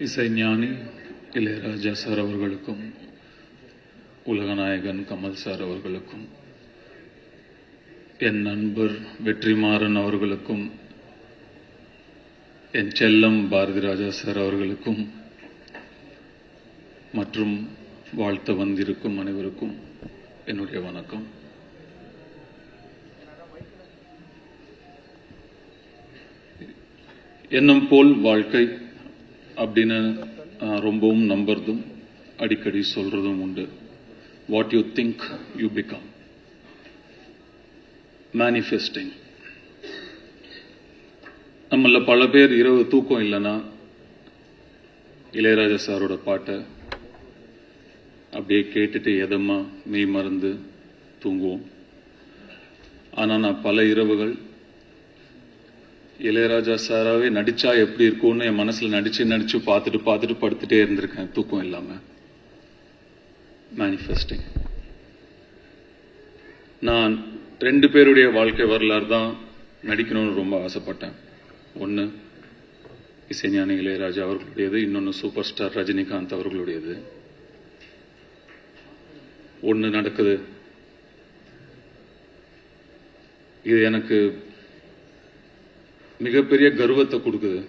இசைஞானி இளையராஜா சார் அவர்களுக்கும் உலகநாயகன் கமல் சார் அவர்களுக்கும் என் நண்பர் வெற்றிமாறன் அவர்களுக்கும் என் செல்லம் பாரதி ராஜா சார் அவர்களுக்கும் மற்றும் வாழ்த்த வந்திருக்கும் அனைவருக்கும் என்னுடைய வணக்கம். என்னும் போல் வாழ்க்கை அப்படின்னு ரொம்பவும் நம்புறதும் அடிக்கடி சொல்றதும் உண்டு. What you think you become manifesting நம்மள பல பேர் இரவு தூக்கம் இல்லைன்னா இளையராஜா சாரோட பாட்டை அப்படியே கேட்டுட்டு எதமா மெய் மறந்து தூங்குவோம். ஆனா நான் பல இரவுகள் இளையராஜா சாராவே நடிச்சா எப்படி இருக்கும்னு என் மனசுல நடிச்சு நடிச்சு பார்த்துட்டு பார்த்துட்டு படுத்துட்டே இருந்திருக்கேன். தூக்கம் இல்லாம. மேனிஃபெஸ்டிங் நான் ரெண்டு பேருடைய வாழ்க்கை வரலாறு தான் நடிக்கணும்னு ரொம்ப ஆசைப்பட்டேன். ஒன்று இசைஞானி இளையராஜா அவர்களுடையது. இன்னொன்று சூப்பர் ஸ்டார் ரஜினிகாந்த் அவர்களுடையது. ஒன்று நடக்குது. இது எனக்கு மிகப்பெரிய கர்வத்தை கொடுக்குது.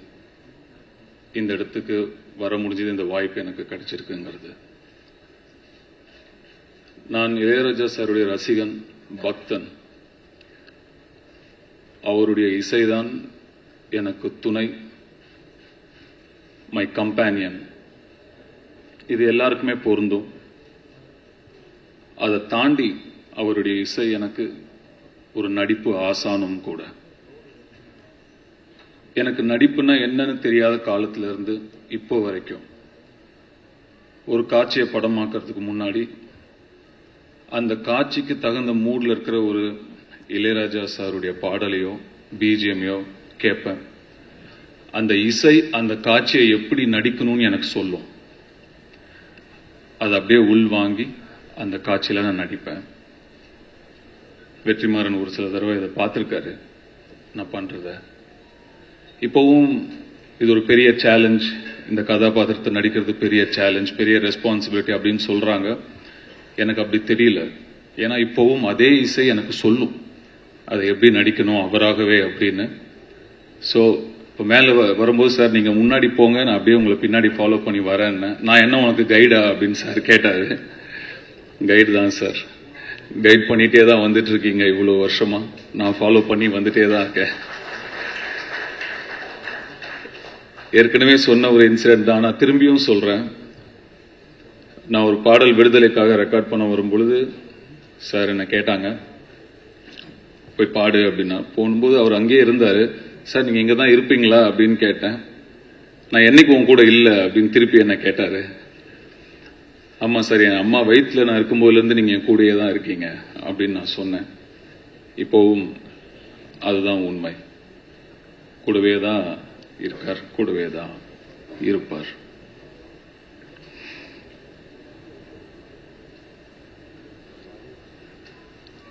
இந்த இடத்துக்கு வர முடிஞ்சது இந்த வாய்ப்பு எனக்கு கிடைச்சிருக்குங்கிறது. நான் இளையராஜா சாருடைய ரசிகன் பக்தன். அவருடைய இசைதான் எனக்கு துணை மை கம்பேனியன் இது எல்லாருக்குமே பொருந்தும். அதை தாண்டி அவருடைய இசை எனக்கு ஒரு நடிப்பு ஆசானும் கூட. எனக்கு நடிப்புனா என்னன்னு தெரியாத காலத்துல இருந்து இப்போ வரைக்கும். ஒரு காட்சியை படமாக்குறதுக்கு முன்னாடி அந்த காட்சிக்கு தகுந்த மூடில் இருக்கிற ஒரு இளையராஜா சாருடைய பாடலையோ பிஜிஎம்யோ கேட்பேன். அந்த இசை அந்த காட்சியை எப்படி நடிக்கணும்னு எனக்கு சொல்லும். அதை அப்படியே உள் வாங்கி அந்த காட்சியில நான் நடிப்பேன். வெற்றிமாறன் ஒரு சில தடவை இதை பார்த்திருக்காரு. நான் பண்றத. இப்போவும் இது ஒரு பெரிய சேலஞ்ச் இந்த கதாபாத்திரத்தை நடிக்கிறது பெரிய சேலஞ்ச் பெரிய ரெஸ்பான்சிபிலிட்டி அப்படின்னு சொல்றாங்க. எனக்கு அப்படி தெரியல. ஏன்னா இப்போவும் அதே இசை எனக்கு சொல்லும். அதை எப்படி நடிக்கணும் அவராகவே அப்படின்னு. ஸோ இப்போ மேலே வரும்போது சார் நீங்கள் முன்னாடி போங்க. நான் அப்படியே உங்களை பின்னாடி ஃபாலோ பண்ணி வரேன்னு நான் என்ன உனக்கு கைடா அப்படின்னு சார் கேட்டார். கைடு தான் சார். கைட் பண்ணிகிட்டே தான் வந்துட்டு இருக்கீங்க இவ்வளோ வருஷமா. நான் ஃபாலோ பண்ணி வந்துட்டே தான் இருக்கேன். ஏற்கனவே சொன்ன ஒரு இன்சிடென்ட் தான். நான் திரும்பியும் சொல்றேன். நான் ஒரு பாடல் விடுதலைக்காக ரெக்கார்ட் பண்ண வரும் பொழுது சார் என்ன கேட்டாங்க போய் பாடு அப்படின்னா. போகும்போது அவர் அங்கேயே இருந்தாரு. சார் நீங்க இங்க தான் இருப்பீங்களா? அப்படின்னு கேட்டேன். நான் என்னைக்கு உன் கூட இல்லை அப்படின்னு திருப்பி என்ன கேட்டாரு. ஆமா சார் என் அம்மா வயிற்றுல நான் இருக்கும்போதுலேருந்து நீங்கள் நீங்க என் கூடயே தான் இருக்கீங்க அப்படின்னு நான் சொன்னேன். இப்போவும் அதுதான் உண்மை. கூடவே தான் இருக்கார் கூடவே தான் இருப்பார்.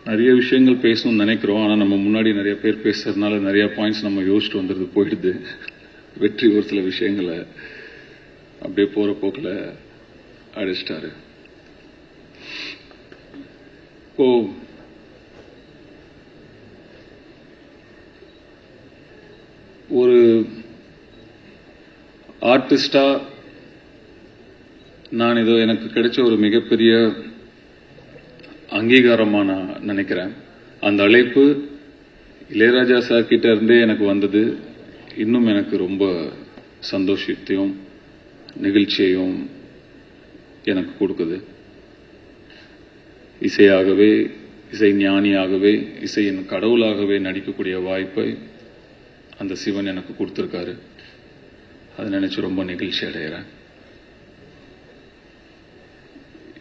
நிறைய விஷயங்கள் பேசணும்னு நினைக்கிறோம் ஆனா நம்ம முன்னாடி நிறைய பேர் பேசுறதுனால நிறைய பாயிண்ட்ஸ் நம்ம யோசிச்சுட்டு வந்துருது போயிடுது. வெற்றி ஒரு சில விஷயங்களை அப்படியே போற போக்குல அடிச்சிட்டாரு. இப்போ ஒரு ஆர்டிஸ்டா நான் இதோ எனக்கு கிடைச்ச ஒரு மிகப்பெரிய அங்கீகாரமா நான் நினைக்கிறேன். அந்த அழைப்பு இளையராஜா சார் கிட்ட இருந்தே எனக்கு வந்தது. இன்னும் எனக்கு ரொம்ப சந்தோஷத்தையும் நிகழ்ச்சியையும் எனக்கு கொடுக்குது. இசையாகவே இசை ஞானியாகவே இசையின் கடவுளாகவே நடிக்கக்கூடிய வாய்ப்பை அந்த சிவன் எனக்கு கொடுத்துருக்காரு. அதை நினைச்சு ரொம்ப நெகிழ்ச்சி அடைகிறேன்.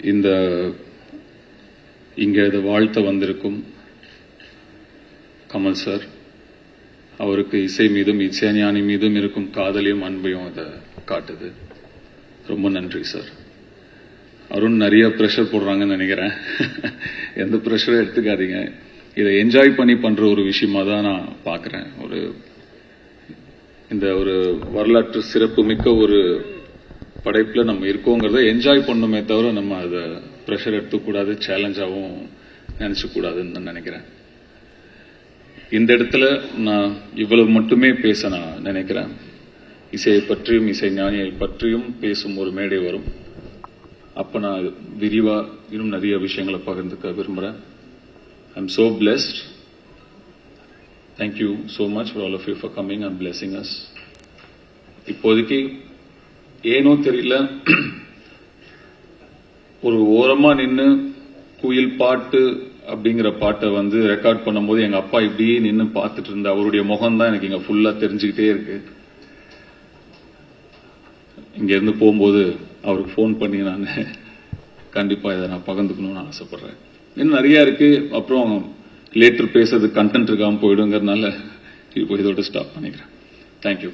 இந்த இங்க இதை வாழ்த்த வந்திருக்கும் கமல் சார் அவருக்கு இசை மீதும் இசைஞானி மீதும் இருக்கும் காதலையும் அன்பையும் அதை காட்டுது. ரொம்ப நன்றி சார். அருண் நிறைய ப்ரெஷர் போடுறாங்கன்னு நினைக்கிறேன். எந்த ப்ரெஷரும் எடுத்துக்காதீங்க. இதை என்ஜாய் பண்ணி பண்ற ஒரு விஷயமா தான் நான் பார்க்குறேன். ஒரு இந்த ஒரு வரலாற்று சிறப்பு மிக்க ஒரு படைப்பில் நம்ம இருக்கோங்கிறத என்ஜாய் பண்ணுமே தவிர நம்ம அதை ப்ரெஷர் எடுத்துக்கூடாது சேலஞ்சாகவும் நினச்சிக்கூடாதுன்னு தான் நினைக்கிறேன். இந்த இடத்துல நான் இவ்வளவு மட்டுமே பேச நான் நினைக்கிறேன். இசையை பற்றியும் இசை ஞானியை பற்றியும் பேசும் ஒரு மேடை வரும். அப்போ நான் விரிவாக இன்னும் நிறைய விஷயங்களை பகிர்ந்துக்க விரும்புகிறேன் I am so blessed thank you so much for all of you for coming and blessing us. இப்போதைக்கு ஏனோ தெரியல. ஒரு ஓரமா நின்று குயில் பாட்டு அப்படிங்கிற பாட்டை வந்து ரெக்கார்ட் பண்ணும்போது எங்க அப்பா இப்படியே நின்று பார்த்துட்டு இருந்த அவருடைய முகம் தான் எனக்கு இங்க ஃபுல்லா தெரிஞ்சுக்கிட்டே இருக்கு. இங்க இருந்து போகும்போது அவருக்கு ஃபோன் பண்ணி நான் கண்டிப்பா இதை நான் பகிர்ந்துக்கணும்னு ஆசைப்படுறேன். இன்னும் நிறைய இருக்கு. அப்புறம் லேட்டர் பேசுறது கண்டென்ட் இருக்காம போயிடுங்கிறதுனால இப்போ இதோட ஸ்டாப் பண்ணிக்கிறேன். தேங்க்யூ